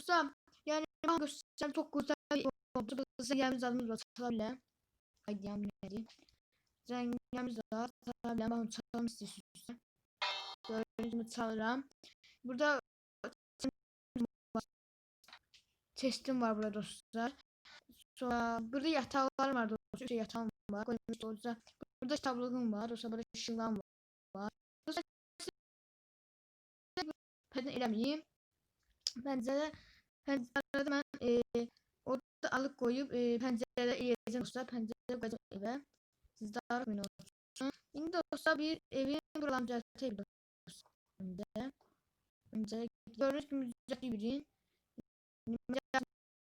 Zaten yani göstereceğim çok güzel bir oldu. Zengimiz adımız var çalabilir. Haydi yani neydi? Zengimiz var çalabilir. Ben çalalım istiyorsun. Gördüğünüz gibi çalarım. Burada testim var burada dostlar. Sonra burada yatağlar var dostlar. Üç yatağım var. Koymuş dostlar. Burada tablogum var. Dostlar burada şılğım var. Dostlar Pardon eləməyim. Pəncərə pəncərədə mən e, orada alıb qoyub e, pəncərədə eləyəcəm dostlar. Pəncərə qoyacam evə. Siz də arayın olsun. İndi dostlar bir evin buralarını düzəltəyim dostlar. Öncə gördüyünüz kimi düzəltib birin.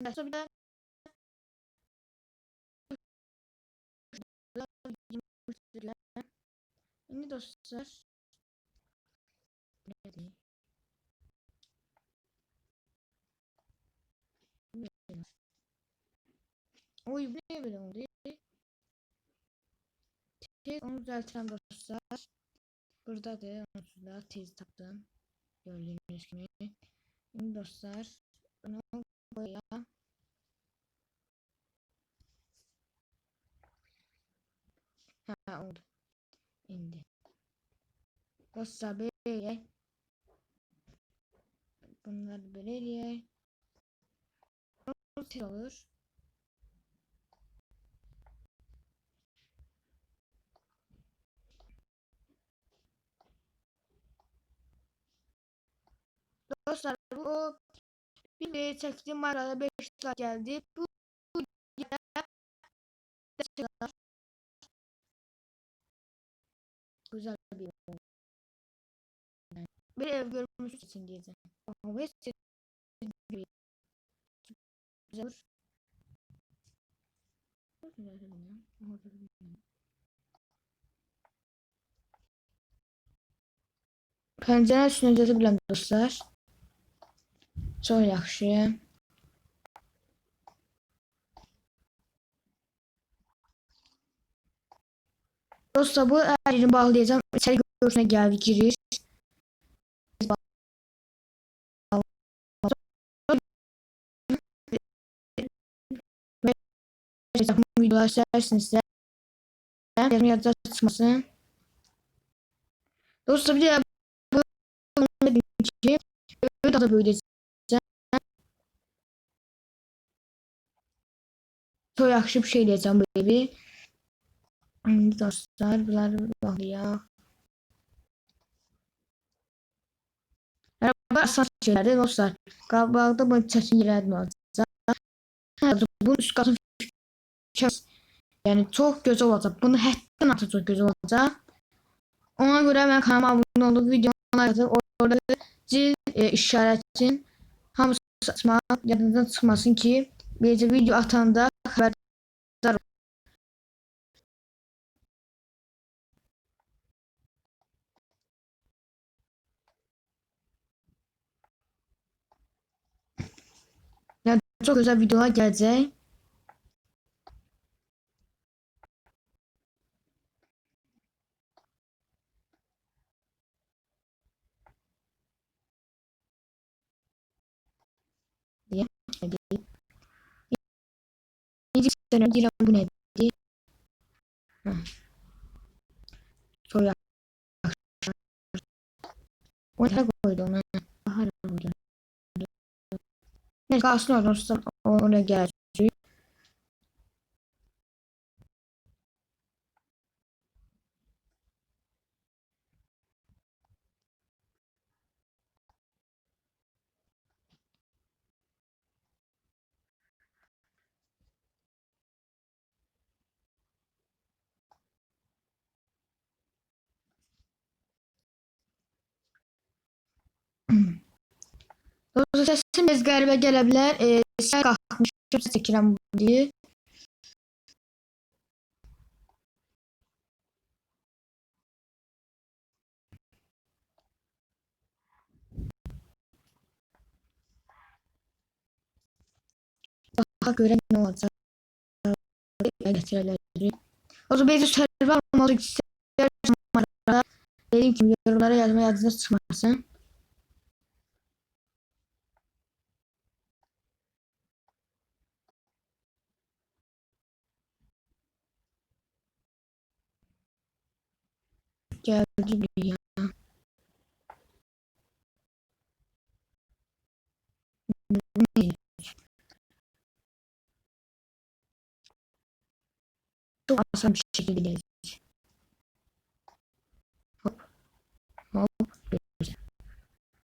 Dostlar bir də dostlar Nerede? Oy bu ne böyle oldu? Tek onu düzeltilen dostlar. Burada da onu da tez taptım. Gördüğünüz gibi. Şimdi dostlar bunu buraya Ha oldu. İndi. Dostlar böyle Bunlar böyle diye olur. Dostlar bu bir çektiğim arada 5 saat geldi. Bu güzel bir bir ev görmüş için diyeceğim. Ama hiç güzel Pəncərə üstünə gəzə biləm dostlar. Çox yaxşı. Dostlar bu yerini bağlayacağım. İçeri görüşüne geldi girir. Videolar de yazım yazıda çıkmasın. Dostlar bir de bu ki öyle da böyle Çok yaxşı bir şey diyeceğim böyle bir. Dostlar bunlar bağlıyor. Araba asas şeylerdi dostlar. Galiba bu çeşitli yerlerden olacak. Bu üst katın yani çok göz olacak. Bunu həddən artıq çok göz olacak. Ona göre ben kanalıma abone olup videolar yazıp orada zil e, işaretin hamısı açmaq yadınızdan çıxmasın ki beləcə video atanda xəbərdar Yani çok güzel videolar gelecek. diye değil. Sene giren bu neydi? Soya. O ne koydu ona? Bahar koydu. Neyse kalsın oradan ona gelecek. Dostlar sesim biraz qəribə gələ bilər. E, səhər qalxmışam, çəkirəm bunu. Daha görə nə olacaq? getirirler. O zaman bir server olmalı istersen bana dediğim gibi yorumlara yazmaya adınız çıkmasın. Geldi bir ya. Ne? Çok asan bir şekilde gelecek. Hop. Hop.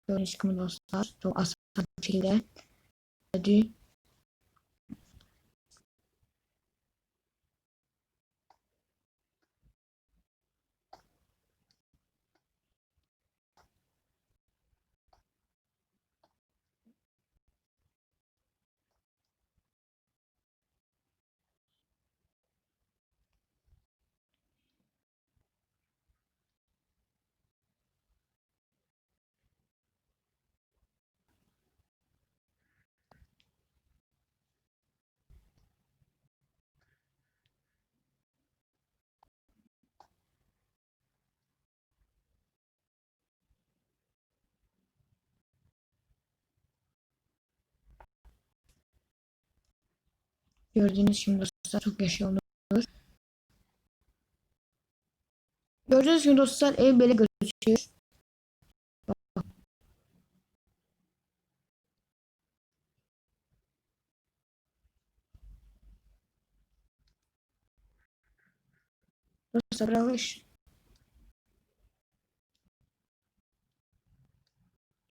Böyle çıkımı dostlar. Çok asan bir şekilde. Hadi. Gördüğünüz gibi dostlar çok yaşıyor olur. Gördüğünüz gibi dostlar ev böyle gözüküyor. İş.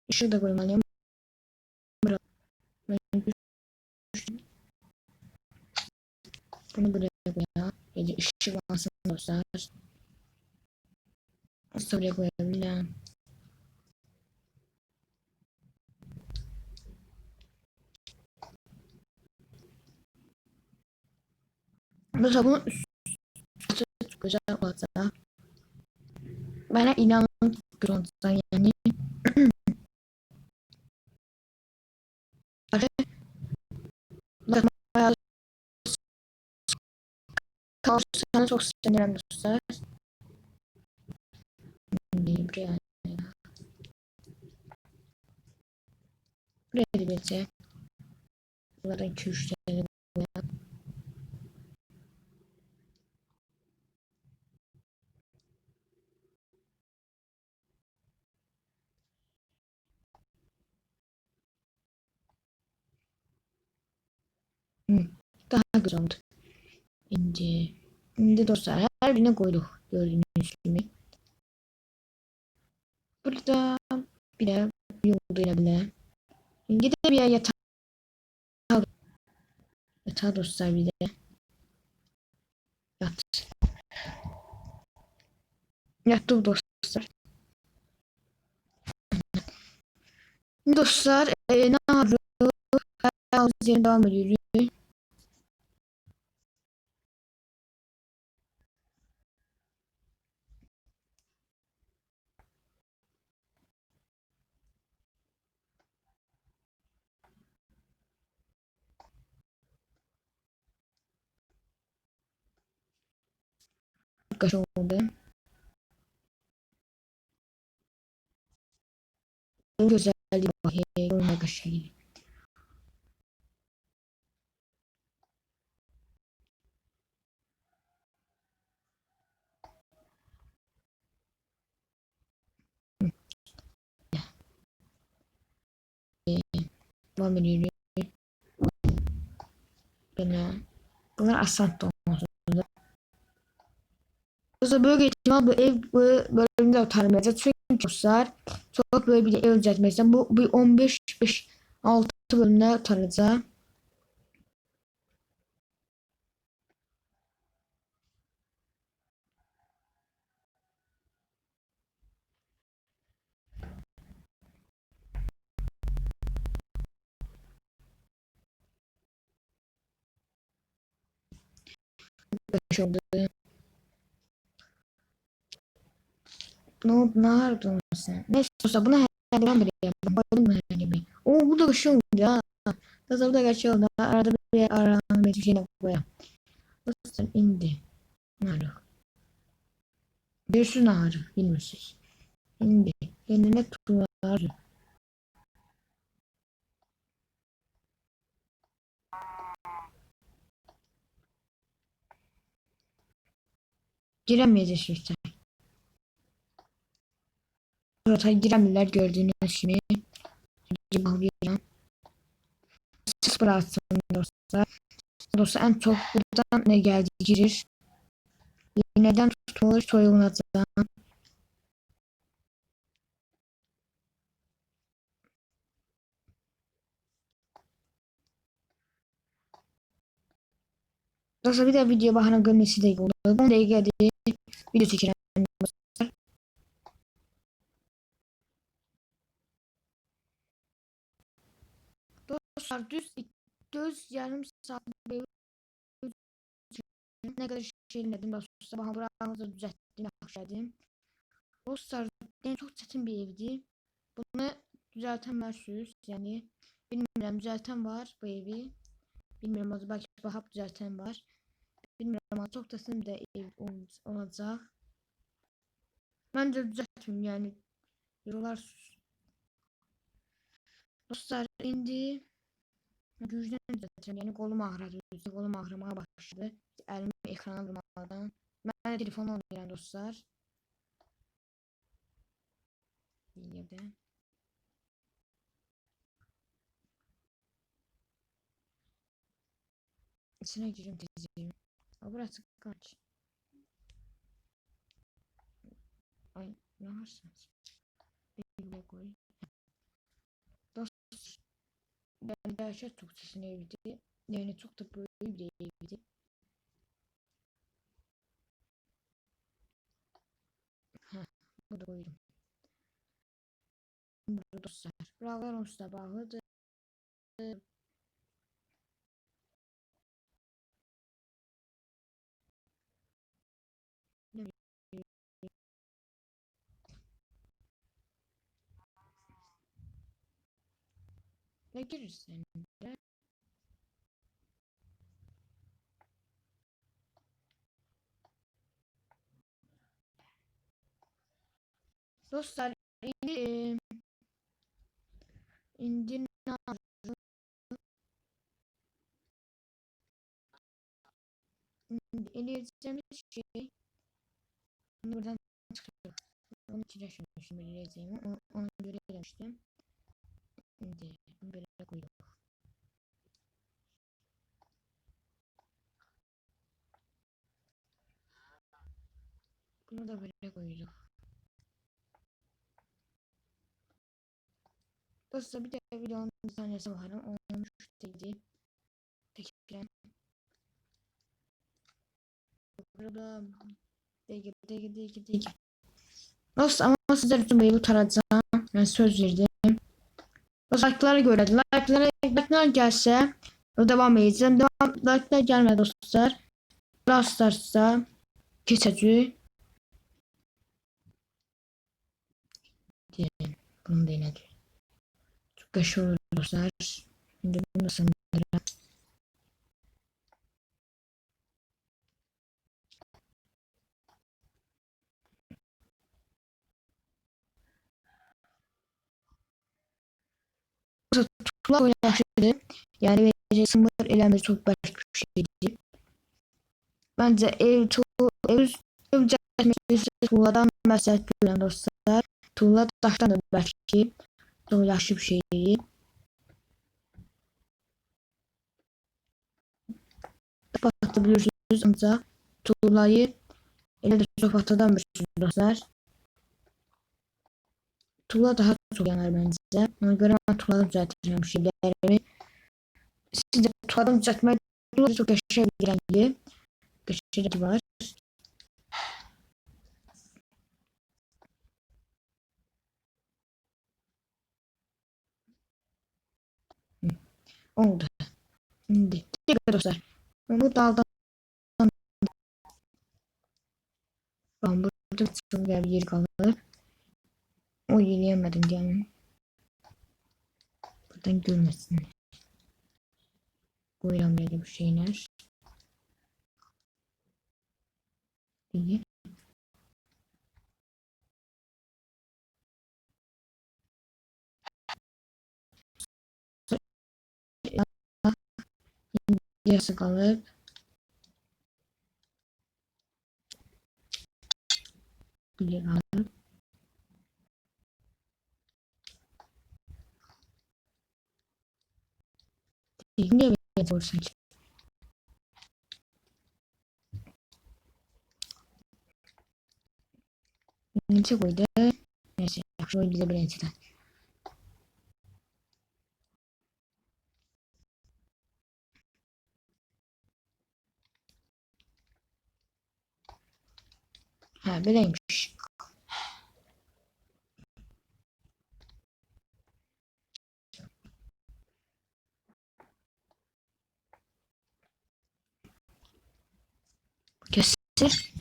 Işığı da koymalıyım. Bravo. Ben Bunu buraya koyalım. Gece ışık alsın dostlar. Nasıl buraya koyabilirim? Dostlar bunun üstü güzel olsa. Bana inanın olsa yani. Bakın bayağı Kalırsanız çok sevinirim dostlar. Buraya Buraya da bir Bunların 2 3 tane buraya. Hı, Daha güzel oldu. Şimdi, şimdi dostlar her birine koyduk gördüğünüz gibi. Burada bir de yolda bile. Şimdi bir yatağı yatağı dostlar bir de. Yat. Yattım dostlar. Dostlar e, ne yapıyoruz? Hayatımız yerine devam ediyoruz. Kaç oldu? En güzelliği bak. Görme kaşıyı. Devam ediyoruz. Böyle. Bunlar asfalt olması. Dolayısıyla böyle ihtimal bu ev bu bölümde otarmayacak. Çünkü dostlar çok böyle bir ev olacak mesela. Bu bir 15 5 6 bölümde otaracak. Beş oldu. Ne oldu? Ne yaptın sen? Neyse dostlar buna herhalde ben bile yaptım. Bayıldım herhalde bir. Oo bu da oldu ya. Tasarı da kaçıyor da arada bir aranan bir şey koyayım. Dostlar indi. Narı. Bir su narı. Bilmişsiniz. İndi. Kendine tuğlar. Giremeyeceğiz işte. Rota giremirler gördüğünüz gibi. Bakıyorum. Sıfır atsın dostlar. Dostlar en çok buradan ne geldi girir. Neden tutulur soyulmadan. Dostlar bir de video bahane görmesi de oldu. 10 dakikada video çekilen dostlar. Dostlar düz düz yarım saat ne kadar şeyledim dostlar. Bana buramızı düzelttim, yaklaşadım. Dostlar en çok çetin bir evdi. Bunu düzelten varsınız. Yani bilmiyorum düzelten var bu evi. Bilmiyorum o belki bahap düzelten var. Çok da sınır da ev ol- olacak. Ben de düzeltiyorum yani. Yollar Dostlar indi. Gücden düzelteceğim. Yani kolum ağrıdı. Kolum ağrımaya başladı. Elimi ekrana vurmadan. Ben de telefon oynuyorum dostlar. Bir yerde. İçine gireyim diyeceğim. Aa, burası kaç? Ay ne yaparsınız? Bir de koy. Dostlar. Ben gerçek çok sesini evdi. Yani çok da böyle bir evdi. Heh, burada koydum. Burada dostlar. Buralar onsuz bağlıdır. Ne girirsen de. Dostlar indi eee, indi eleyeceğimiz şey buradan çıkıyor. Onu içine şimdi eleyeceğimi onu, onu göre demiştim. Şimdi böyle koyduk. Bunu da böyle koyduk. Dostlar bir de videonun bir tanesi var. Olmuş dedi. Peki. Burada degi degi degi degi. Dostlar ama sizler için bu taracağım. Ben söz verdim. Like'lara göre like'lara like'lar gelse devam edeceğim. Devam like'lar gelmedi dostlar. Brawl Stars'ta keçəcək. Bunu da yine Çok yaşlı olur dostlar. Şimdi bunu da Tula oynaşıdır. Yani verecek sınır eləmir çok başka bir şeydir. Bence ev tu ev ev düzəltmək tuğladan məsləhət görürəm dostlar. Tuğla daşdan da bəlkə çox yaxşı bir şeydir. Batabilirsiniz ancaq tuğlayı elə də çox atadamırsınız dostlar. Tuğla daha çok yanar bence. Ona göre ben tuğladan düzelteceğim şeylerimi. Siz de tuğladan düzeltmeyi tuğla çok yaşa rengi. Geçici var. Oldu. Şimdi tekrar dostlar. Bu daldan ben burada çok bir yer kalır. O yeleyemedim yani. Buradan görmesin. Koyalım böyle bir şeyler. İyi. Yarısı kalıp bir alıp Yine bir borsa Birinci koydu. Neyse yaxşı oyun bize birinciden. Ha böyleymiş. Kesir.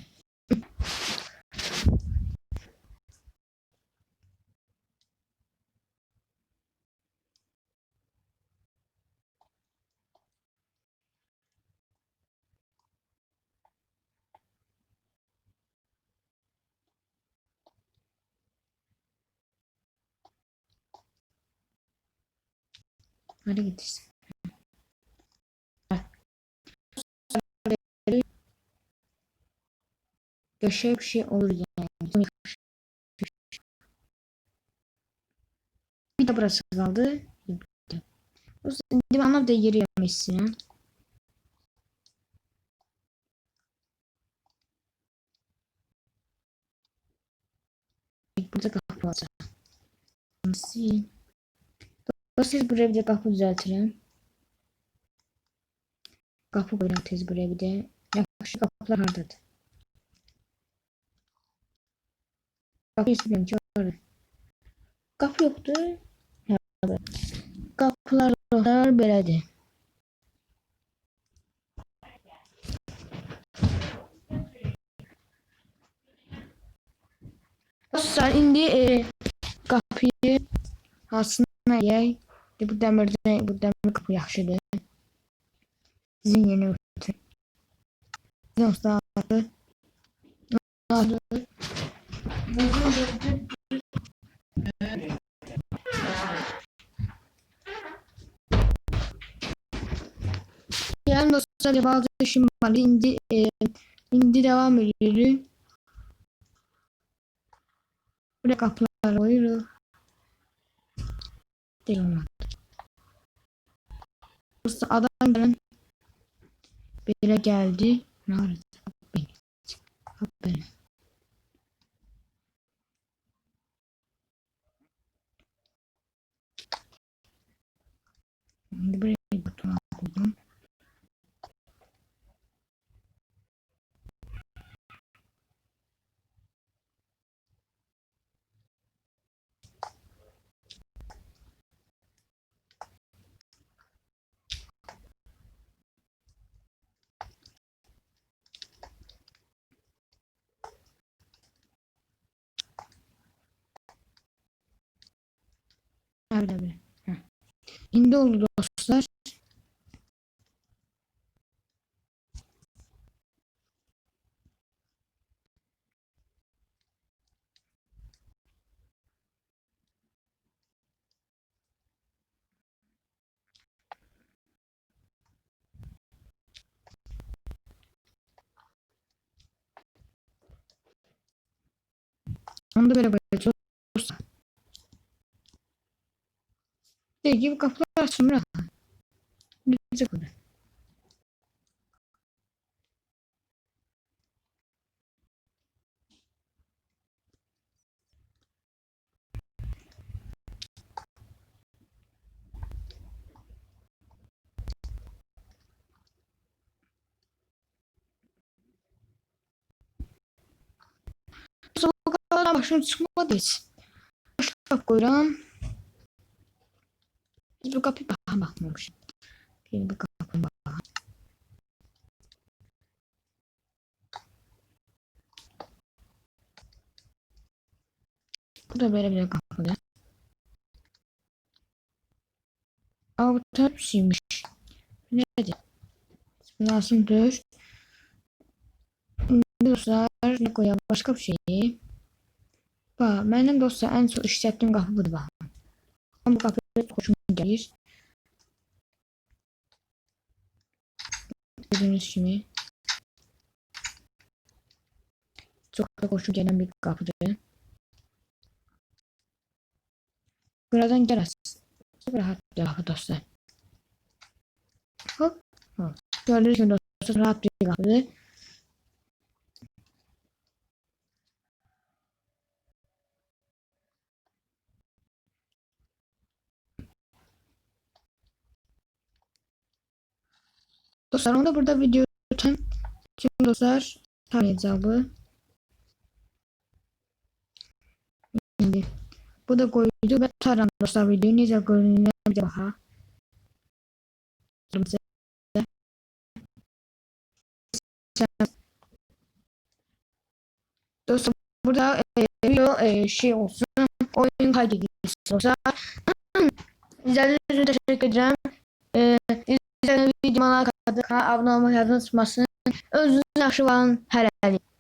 Hadi git Köşe bir şey olur yani. Bir de burası kaldı. Bitti. Şimdi bana da yeri yemişsin. Burada kapı olacak. Nasıl? Siz buraya bir de kapı düzeltirim. Kapı koyacağız buraya bir de. Yaklaşık kapılar hardadır. Kapı istedim orada. Kapı yoktu. Kapılar belədir. Dostlar indi e, kapıyı aslında yey. Bu dəmirdə bu dəmir qapı yaxşıdır. Sizin yeni örtü. Sizin ustaları. Yani dostlar bazı işim var. İndi, e, indi devam ediyoruz. Buraya kapılar koyuyoruz. Değil olmadı. Burası adam gelen bire geldi. Ne aradı? Beni. Beni. Şimdi buraya bir buton koydum. Öyle böyle. Şimdi oldu dostlar. Onu böyle böyle dostlar. Dediği gibi kapılar açılmıyor. Güzel oldu. Sokaklardan başına çıkmadı hiç. Başka koyuyorum. Kapıyı bağa bakmamışım. Bir bu kapıyı bağa. Bu da böyle bir kapıda. Aa bu tepsiymiş. Neydi? Lazım dövüş. dostlar ne koyalım başka bir şey. Bak benim dostlar en çok işlettiğim kapı budur bak. Bu kapı hoşuma gelir. Gördüğünüz gibi. Da hoşuma gelen bir kapıdır. Buradan gel Çok rahat kapı dostlar. Hop. hop. Gördüğünüz gibi dostlar rahat bir kapıdır. Dostlar onu da burada video tüm dostlar tanıyacak bu. Şimdi bu da koydu. Ve taran dostlar videoyu. Nece görünüyor bir de baha. Dostlar burada e, video e, şey olsun. Oyun kaydedilmesi olsa İzlediğiniz için teşekkür ederim. E, izlediğiniz videoma like adına abunə olmaq yadına tutmasını. Özünüz yaxşı varın hələlik.